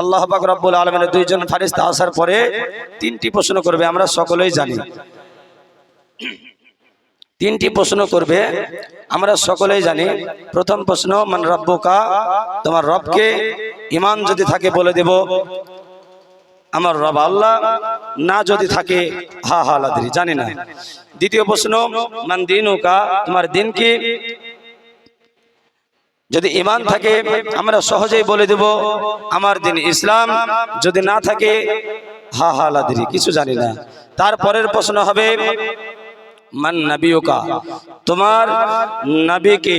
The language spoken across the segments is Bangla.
আল্লাহ পাক রব্বুল আলমিনের দুইজন ফারিস্তা আসার পরে তিনটি প্রশ্ন করবে, আমরা সকলেই জানি। তিনটি প্রশ্ন করবে, আমরা সকলেই জানি। প্রথম প্রশ্ন, মান রব্বকা? তোমার রবকে ইমান যদি থাকে বলে দেব, আমার রব আল্লাহ। না যদি থাকে, হা হা লাদি জানি না। দ্বিতীয় প্রশ্ন, মান দিনুকা? তোমার দিন কি? যদি ইমান থাকে, আমরা সহজেই বলে দেব, আমার দিন ইসলাম। যদি না থাকে, হা হা লাদি কিছু জানি না। তারপরের প্রশ্ন হবে, মান নাবিওকা তোমার নবীকে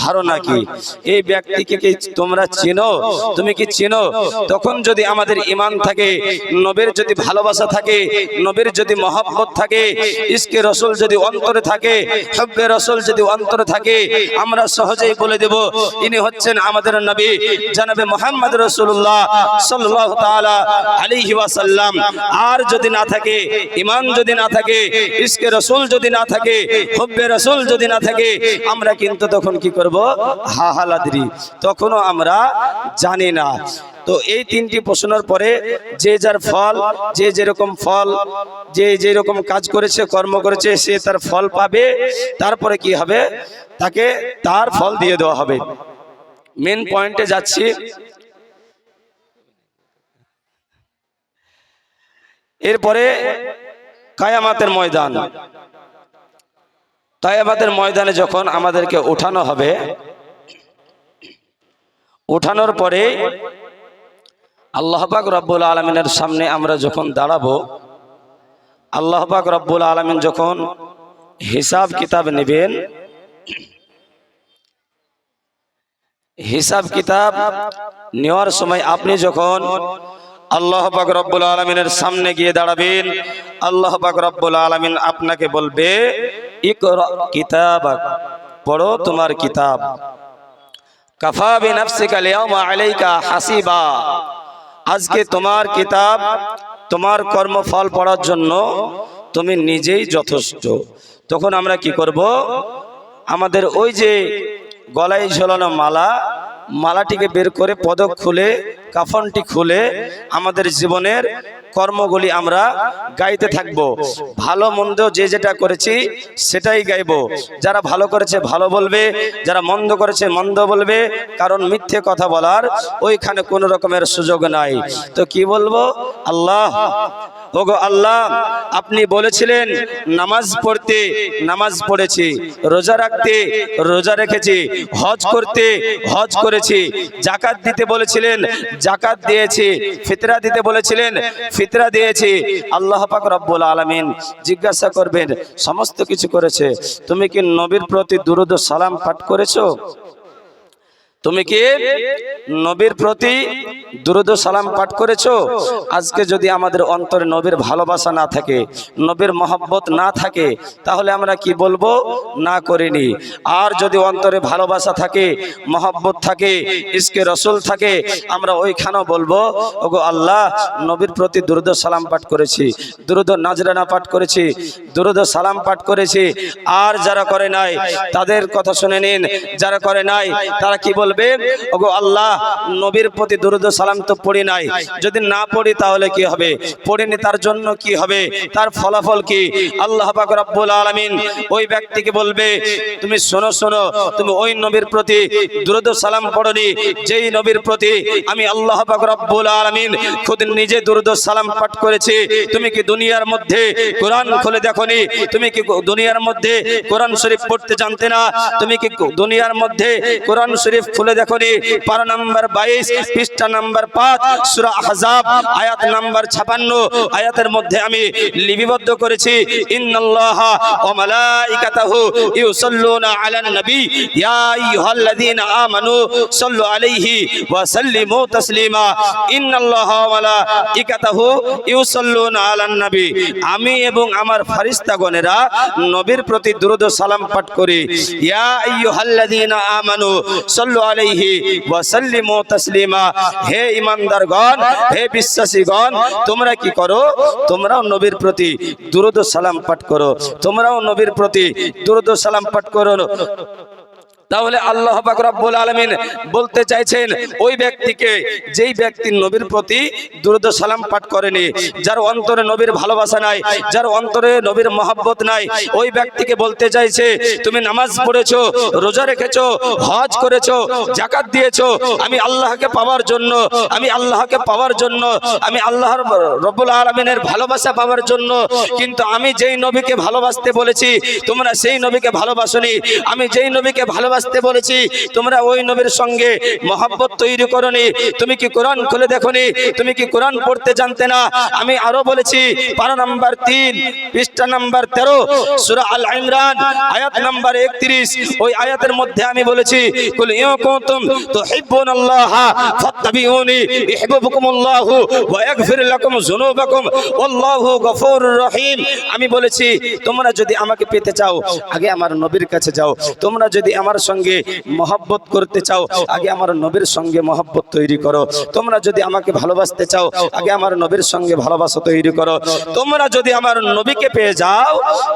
ধারণা কি? এই ব্যক্তিকে কি তোমরা চিনো? তুমি কি চিনো? তখন যদি আমাদের ইমান থাকে নবীর যদি ভালোবাসা থাকে নবীর যদি মহব্বত থাকে ইসকে রসুল যদি অন্তরে থাকে হব্বে রসুল যদি অন্তরে থাকে আমরা সহজেই বলে দেব ইনি হচ্ছেন আমাদের নবী জানাবে মোহাম্মদ রসুল্লাহ সাল্লাহ তাআলা আলাইহি ওয়াসাল্লাম। আর যদি না থাকে ইমান যদি না থাকে ইসকে রসুল যদি না থাকে হব্বে রসুল যদি না থাকে আমরা কিন্তু তখন কি করব? হাহালাদ্রি তখনও আমরা জানি না। তো এই তিনটি প্রশ্নের পরে যে যার ফল, যে যেরকম ফল, যে যেরকম কাজ করেছে, কর্ম করেছে, সে তার ফল পাবে। তারপরে কি হবে? তাকে তার ফল দিয়ে দেওয়া হবে। মেন পয়েন্টে যাচ্ছি। এরপরে কায়ামাতের ময়দান। কায়ামাতের ময়দানে যখন আমাদেরকে ওঠানো হবে ওঠানোর পরে আল্লাহ পাক রব্বুল আলমিনের সামনে আমরা যখন দাঁড়াবো, আল্লাহ পাক রব্বুল আলমিন যখন হিসাব কিতাব নেবেন, হিসাব কিতাব নেওয়ার সময় আপনি যখন আল্লাহ পাক রব্বুল আলমিনের সামনে গিয়ে দাঁড়াবেন, আল্লাহ পাক রব্বুল আলমিন আপনাকে বলবে ইকরা কিতাব, পড়ো তোমার কিতাব। কাফা বিনাফসিকা লিয়াউমা আলাইকা হাসিবা। আজকে তোমার কিতাব, তোমার কর্মফল পড়ার জন্য তুমি নিজেই যথেষ্ট। তখন আমরা কি করব? আমাদের ওই যে গলায় ঝোলানো মালা মালাটিকে বের করে পদক খুলে, কাফনটি খুলে আমাদের জীবনের কর্মগুলি আমরা গাইতে থাকব। ভালো মন্দ যে যেটা করেছি সেটাই গাইব। যারা ভালো করেছে ভালো বলবে, যারা মন্দ করেছে মন্দ বলবে। কারণ মিথ্যে কথা বলার ওইখানে কোনো রকমের সুযোগ নাই। তো কি বলব? আল্লাহ ওগো আল্লাহ, আপনি বলেছিলেন, নামাজ পড়তে, নামাজ পড়েছি, রোজা রাখতে, রোজা রেখেছি, হজ করতে, হজ করেছি, জাকাত দিতে বলেছিলেন, জাকাত দিয়েছি, ফিতরা দিতে বলেছিলেন, ফিতরা দিয়েছি। আল্লাহ পাক রব্বুল আলামিন জিজ্ঞাসা করবেন, সমস্ত কিছু করেছে, তুমি কি নবীর প্রতি দুরুদ সালাম পাঠ করেছ? তুমি কি নবীর প্রতি দুরুদ সালাম পাঠ করেছ? আজকে যদি আমাদের অন্তরে নবীর ভালোবাসা না থাকে, নবীর মহব্বত না থাকে, তাহলে আমরা কি বলব? না করিনি। আর যদি অন্তরে ভালোবাসা থাকে, মহব্বত থাকে, ইসকে রসুল থাকে, আমরা ওইখানেও বলব, ওগো আল্লাহ, নবীর প্রতি দুরুদ সালাম পাঠ করেছি, দুরুদ নাজরানা পাঠ করেছি, দুরুদ সালাম পাঠ করেছি। আর যারা করে নাই, তাদের কথা শুনে নিন। যারা করে নাই, তারা কি বলবে ওগো আল্লাহ, নবীর প্রতি দুরুদ সালাম তো পড়ি নাই। যদি না পড়ি তাহলে কি হবে? পড়িনি তার জন্য কি হবে? তার ফলাফল কি? আল্লাহ পাক রব্বুল আলামিন ওই ব্যক্তিকে বলবে, তুমি শোনো শোনো, তুমি ওই নবীর প্রতি দুরুদ সালাম পড়নি। যেই নবীর প্রতি আমি আল্লাহ পাক রব্বুল আলামিন খুদ নিজে দুরুদ সালাম পাঠ করেছি। তুমি কি দুনিয়ার মধ্যে কোরআন খুলে দেখনি? তুমি কি দুনিয়ার মধ্যে কোরআন শরীফ পড়তে জানতে না? তুমি কি দুনিয়ার মধ্যে কোরআন শরীফ খুলে দেখো নি, পারা নাম্বার বাইশ, পৃষ্ঠা নাম্বার পাঁচ, সুরা আহজাব, আয়াত নাম্বার ছাপান্ন। আয়াতের মধ্যে আমি লিপিবদ্ধ করেছি আলাইহি ওয়া সাল্লিমু আমি এবং আমার ফেরেশতাগণেরা নবীর প্রতি দুরূদ সালাম পাঠ করি। ইয়া আইয়ুহাল্লাযীনা আমানু সাল্লু আলাইহি ওয়া সাল্লিমু তাসলিমা। হে ঈমানদারগণ হে বিশ্বাসীগণ, তোমরা কি করো? তোমরাও নবীর প্রতি দুরুদ সালাম পাঠ করো। তোমরাও নবীর প্রতি দুরুদ সালাম পাঠ করো। তাহলে আল্লাহ রব্বুল আলামিন বলতে চাইছেন, ওই ব্যক্তিকে যেই ব্যক্তি নবীর প্রতি দুরূদ সালাম পাঠ করেনি, যার অন্তরে নবীর ভালোবাসা নাই, যার অন্তরে নবীর মহব্বত নাই, ওই ব্যক্তিকে বলতে চাইছে, তুমি নামাজ পড়েছ, রোজা রেখেছো, হজ করেছ জাকাত দিয়েছ, আমি আল্লাহকে পাওয়ার জন্য, আমি আল্লাহকে পাওয়ার জন্য, আমি আল্লাহর রব্বুল আলমিনের ভালোবাসা পাওয়ার জন্য, কিন্তু আমি যেই নবীকে ভালোবাসতে বলেছি, তোমরা সেই নবীকে ভালোবাসনি, আমি যেই নবীকে ভালোবাসতে বলেছি, তোমরা ওই নবীর সঙ্গে মহাব্বত তৈরি করনি। তুমি কি কোরআন খুলে দেখনি? তুমি কি কোরআন পড়তে জানতে না? আমি আরও বলেছি পারা নাম্বার তিন, পৃষ্ঠা নাম্বার তেরো, সুরা আল ইমরান, আয়াত নাম্বার একত্রিশ। ওই আয়াতের মধ্যে আমি বলেছি, কুল ইউ কুনতুম তুহিব্বুনাল্লাহ ফাত্তাবিউনি ইউহিব্বুকুমুল্লাহু ওয়া ইয়াগফির লাকুম যুনুবাকুম, ওয়াল্লাহু গফুরুর রহিম। আমি বলেছি, তোমরা যদি আমাকে পেতে চাও, আগে আমার নবীর কাছে যাও। তোমরা যদি আমার সঙ্গে মহব্বত করতে চাও, আগে আমার নবীর সঙ্গে মহব্বত তৈরি করো। তোমরা যদি আমাকে ভালোবাসতে চাও, আগে আমার নবীর সঙ্গে ভালোবাসা তৈরি করো। তোমরা যদি আমার নবীকে পেয়ে যাও,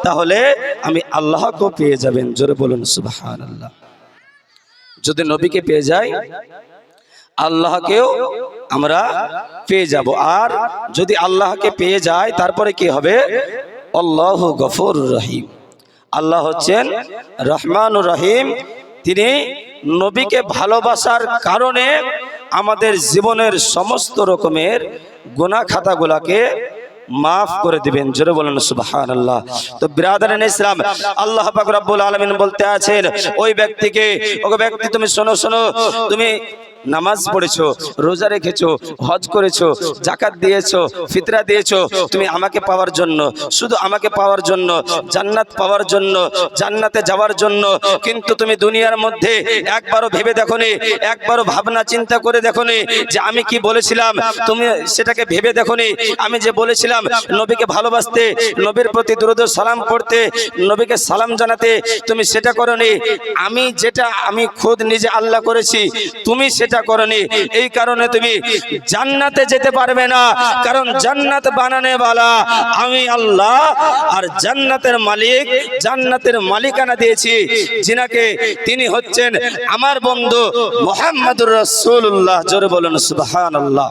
তাহলে আমি আল্লাহকেও পেয়ে যাবেন। জোরে বলুন, সুবহানাল্লাহ। যদি নবীকে পেয়ে যাই, আল্লাহকেও আমরা পেয়ে যাব। আর যদি আল্লাহকে পেয়ে যায় তারপরে কি হবে? আল্লাহ গফুর রহিম। আল্লাহ হচ্ছেন রহমান রহিম। তিনি নবীকে ভালোবাসার কারণে আমাদের জীবনের সমস্ত রকমের গোনা খাতাগুলাকে মাফ করে দিবেন। জোরে বলেন সুবহান আল্লাহ তো বিরাদারেন ইসলাম আল্লাহ পাক রব্বুল আলামিন বলতে আছেন, ওই ব্যক্তিকে ওকে ব্যক্তি, তুমি শোনো শোনো, তুমি নামাজ পড়েছো, রোজা রেখেছো, হজ করেছ জাকাত দিয়েছ, ফিতরা দিয়েছ, তুমি আমাকে পাওয়ার জন্য, শুধু আমাকে পাওয়ার জন্য, জান্নাত পাওয়ার জন্য, জান্নাতে যাওয়ার জন্য, কিন্তু তুমি দুনিয়ার মধ্যে একবারও ভেবে দেখোনি, একবারও ভাবনা চিন্তা করে দেখোনি যে আমি কি বলেছিলাম, তুমি সেটাকে ভেবে দেখোনি, আমি যে বলেছিলাম নবীকে ভালোবাসতে, নবীর প্রতি দুরুদ ও সালাম পড়তে, নবীকে সালাম জানাতে তুমি সেটা করনি, আমি যেটা আমি খুদ নিজে আল্লাহ করেছি, তুমি সেটা করনি। এই কারণে তুমি জান্নাতে যেতে পারবে না। কারণ জান্নাত বানানে বালা। আমি আল্লাহ আর জান্নাতের মালিক, জান্নাতের মালিকানা দিয়েছি। যিনাকে তিনি হচ্ছেন আমার বন্ধু মোহাম্মদুর রসুল্লাহ জোরে বলুন, সুবহানাল্লাহ।